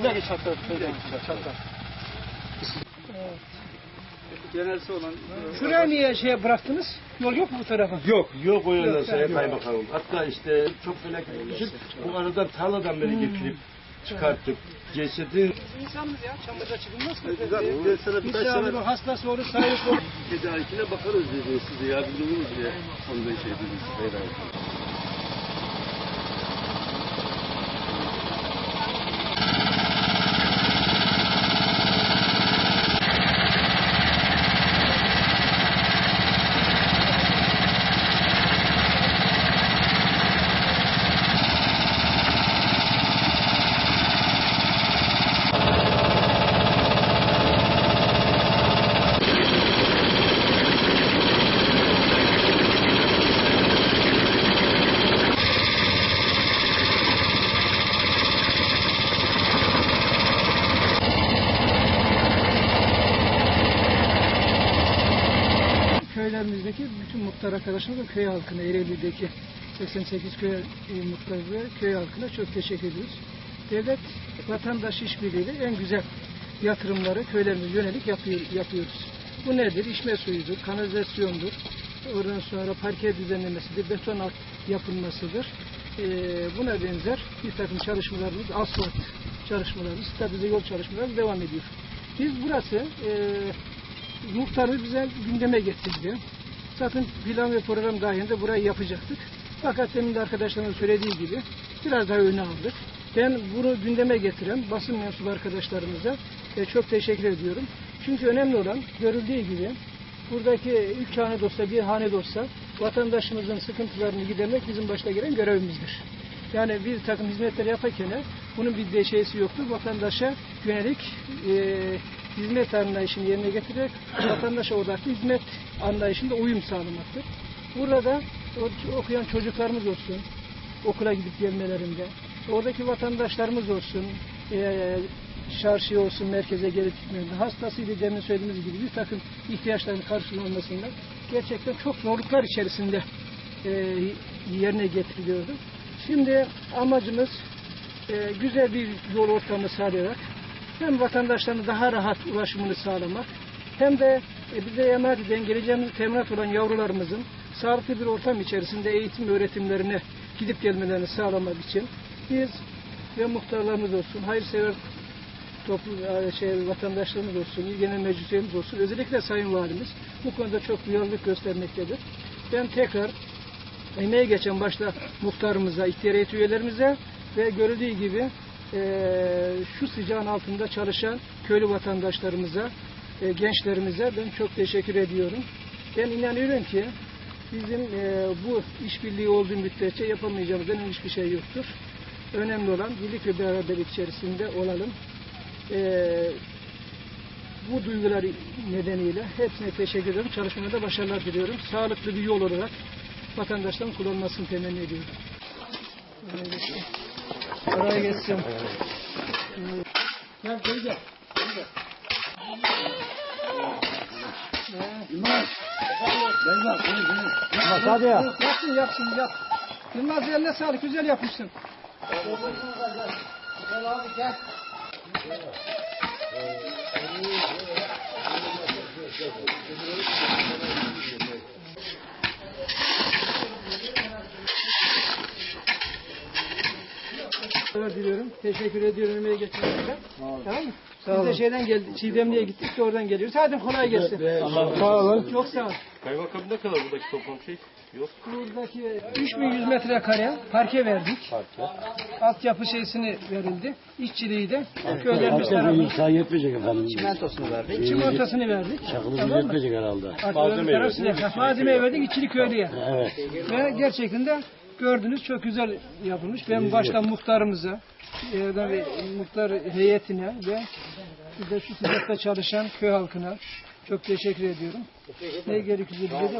İlla ki çatlar. Çatlar. Genelse olan Şuraya niye şey bıraktınız? Yol yok mu bu tarafa? Yok, yok o yönden Sayın. Kaymakamım. Hatta işte çok felaket bir şey. Bu aradan tarladan beri getirip çıkarttık. Cesedi İnsanız ya. Çamurda çıkılmaz ki. Ben sana birkaç sefer hastası olur, sahip olur. tedarikine bakarız dedi size yardımcı oluruz diye. Onda şey dedi Sayın Kaymakamım. Köylerimizdeki bütün muhtar arkadaşlarımız ve köy halkına, Ereğli'deki 88 köy e, muhtarı ve köy halkına çok teşekkür ediyoruz. Devlet vatandaş işbirliğiyle en güzel yatırımları köylerimize yönelik yapıyor, yapıyoruz. Bu nedir? İçme suyudur, kanalizasyondur, oradan sonra parke düzenlemesidir, beton alt yapılmasıdır. Ee, buna benzer bir takım çalışmalarımız, asfalt çalışmalarımız, stabilize yol çalışmalarımız devam ediyor. Biz burası e, muhtarımız bize gündeme getirdi. Zaten plan ve program dahilinde burayı yapacaktık. Fakat demin de arkadaşlarımın söylediği gibi biraz daha öne aldık. Ben bunu gündeme getiren basın mensubu arkadaşlarımıza e, çok teşekkür ediyorum. Çünkü önemli olan görüldüğü gibi buradaki üç hane de olsa bir hane de olsa vatandaşımızın sıkıntılarını gidermek bizim başta gelen görevimizdir. Yani bir takım hizmetler yaparken bunun bir de şeysi yoktur. Vatandaşa yönelik e, hizmet anlayışını yerine getirerek vatandaşa odaklı hizmet anlayışında uyum sağlamaktır. Burada okuyan çocuklarımız olsun, okula gidip gelmelerinde, oradaki vatandaşlarımız olsun, e, çarşıya olsun, merkeze gelip gitmelerinde, hastasıyla demin söylediğimiz gibi bir takım ihtiyaçların karşılanmasında gerçekten çok zorluklar içerisinde e, yerine getiriliyordu. Şimdi amacımız e, güzel bir yol ortamı sağlayarak hem vatandaşların daha rahat ulaşımını sağlamak hem de e, bize emanet eden geleceğimiz teminat olan yavrularımızın sağlıklı bir ortam içerisinde eğitim öğretimlerine gidip gelmelerini sağlamak için biz ve muhtarlarımız olsun, hayırsever toplum e, şey, vatandaşlarımız olsun, il genel meclis üyelerimiz olsun, özellikle Sayın Valimiz bu konuda çok duyarlılık göstermektedir. Ben tekrar emeği geçen başta muhtarımıza, ihtiyar heyet üyelerimize ve görüldüğü gibi eee, şu sıcağın altında çalışan köylü vatandaşlarımıza, e, gençlerimize ben çok teşekkür ediyorum. Ben inanıyorum ki bizim eee, bu işbirliği olduğu müddetçe yapamayacağımız en hiçbir şey yoktur. Önemli olan birlik ve beraberlik içerisinde olalım. Eee, bu duygular nedeniyle hepsine teşekkür ediyorum. Çalışmada başarılar diliyorum. Sağlıklı bir yol olarak vatandaşların kullanmasını temenni ediyorum. Gelsin. Kolay gelsin. Gel gel gel. Gel, gel. hadi ya. Yapsın yapsın yap. Yılmaz eline sağlık güzel yapmışsın. Teşekkür diliyorum. Teşekkür ediyorum emeği geçenlerden. Tamam mı? Biz de şeyden geldik, Çiğdemli'ye gittik de oradan geliyoruz. Hadi kolay gelsin. Sağ olun. Çok sağ ol. Kaymakam ne kadar buradaki toplam şey? Yok. Buradaki 3100 metrekare parke verdik. Altyapı şeysini verildi. İşçiliği de köylerimiz tarafından İnsan yetmeyecek efendim. Çimentosunu verdik. çimentasını verdik. Çakılımız Tamam yetmeyecek herhalde. Malzeme verdik. Malzeme verdik iççilik köylüye. Evet. Ve gerçekten de Gördünüz çok güzel yapılmış. Ben başta muhtarımıza, Erdem muhtar heyetine ve bir de şu sıcakta çalışan köy halkına çok teşekkür ediyorum. Ne gerekirse bize şey